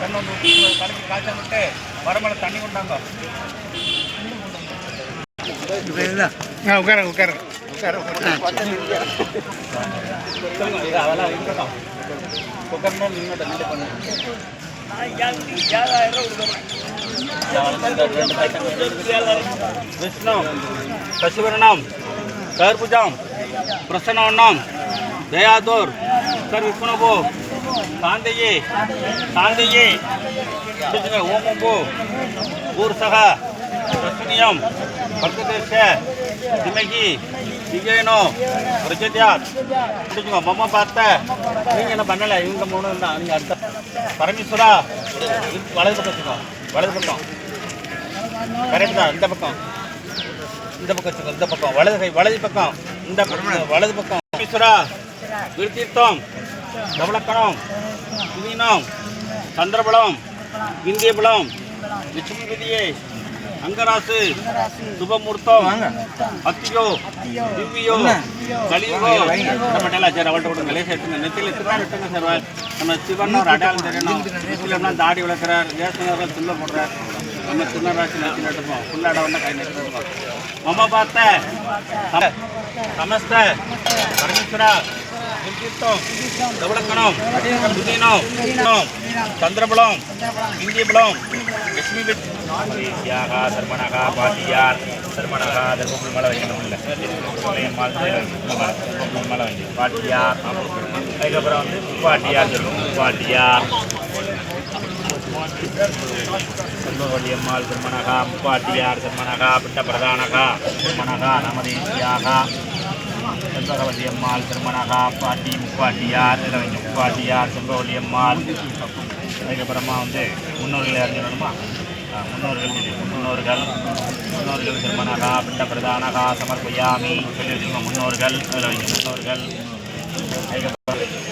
కన్నొందు కలిపి కాల్చామంటే వరమల తన్ని ఉంటాంగో உட்கார உட்கார உட்கார அதெல்லாம் உட்காரணும் நின்றுட்டு தயாதோர் சார் விற்பனை போ. காந்தையே காந்தையே பிடிச்சுங்க. ஓமம் போ ஊர் சகா. ரத்னியம் பர்கதேஷ திமகி. விஜயனோ. பிரஜத்யாத். பிடிச்சுங்க. மம்மா பார்த்த. நீங்கள் என்ன பண்ணலை? இவங்க மூணு தான் நீங்கள் அடுத்த. பரமேஸ்வரா. வலது பக்கம் வச்சுக்கோ. வலது பக்கம். கரெக்ட் இந்த பக்கம். இந்த பக்கம் வச்சுக்கோ. இந்த பக்கம். வலது கை வலது பக்கம். இந்த பக்கம். வலது பக்கம். பரமேஸ்வரா. விருத்தீர்த்தம் தவளக்கணம் சுவீனம் சந்திரபலம் விந்தியபலம் லட்சுமி விதியே அங்கராசு சுபமுகூர்த்தம் அத்தியோ திவ்யோ கலியுகோ. நம்ம டெல்லாம் சரி அவள்கிட்ட கொடுங்க லேசாக எடுத்துங்க. நெத்தியில் திருவாரூர் எடுத்துங்க சார் நம்ம சிவன் ஒரு அடையாளம் தெரியணும் முஸ்லீம்னா தாடி வளர்க்குறார் ஏசுனவர்கள் துள்ள போடுறார். நம்ம திருநராசி நெத்தி நட்டுப்போம் புல்லாட வந்தால் கை நட்டுப்போம் மம பார்த்த சமஸ்த பரமேஸ்வரா தவளக்கணம் சுதீனம் சந்திரபலம் இந்தியபலம் லட்சுமி யாக தர்மனக பாட்டியார் தர்மனக தர்மபுரி மலை வைக்கணும் மலை வைங்க பாட்டியார் அதுக்கப்புறம் வந்து பாட்டியார் சொல்லுவோம். பாட்டியார் செல்வவள்ளியம்மாள் திருமணகா முப்பாட்டியார் திருமணகா பிட்ட பிரதானகா திருமணகா நமதேசியாக. செல்வகவல்லியம்மாள் திருமணகா பாட்டி முப்பாட்டியார் இதில் வைங்க முப்பாட்டியார் செல்வவள்ளியம்மாள் அதுக்கப்புறமா வந்து முன்னோர்கள் அறிஞ்சிடணுமா முன்னோர்கள் முன்னோர்கள். முன்னோர்கள் திருமணகா பிண்ட பிரதானகா சமர்ப்பயாமி சொல்லி முன்னோர்கள் அதில் முன்னோர்கள். அதுக்கப்புறம்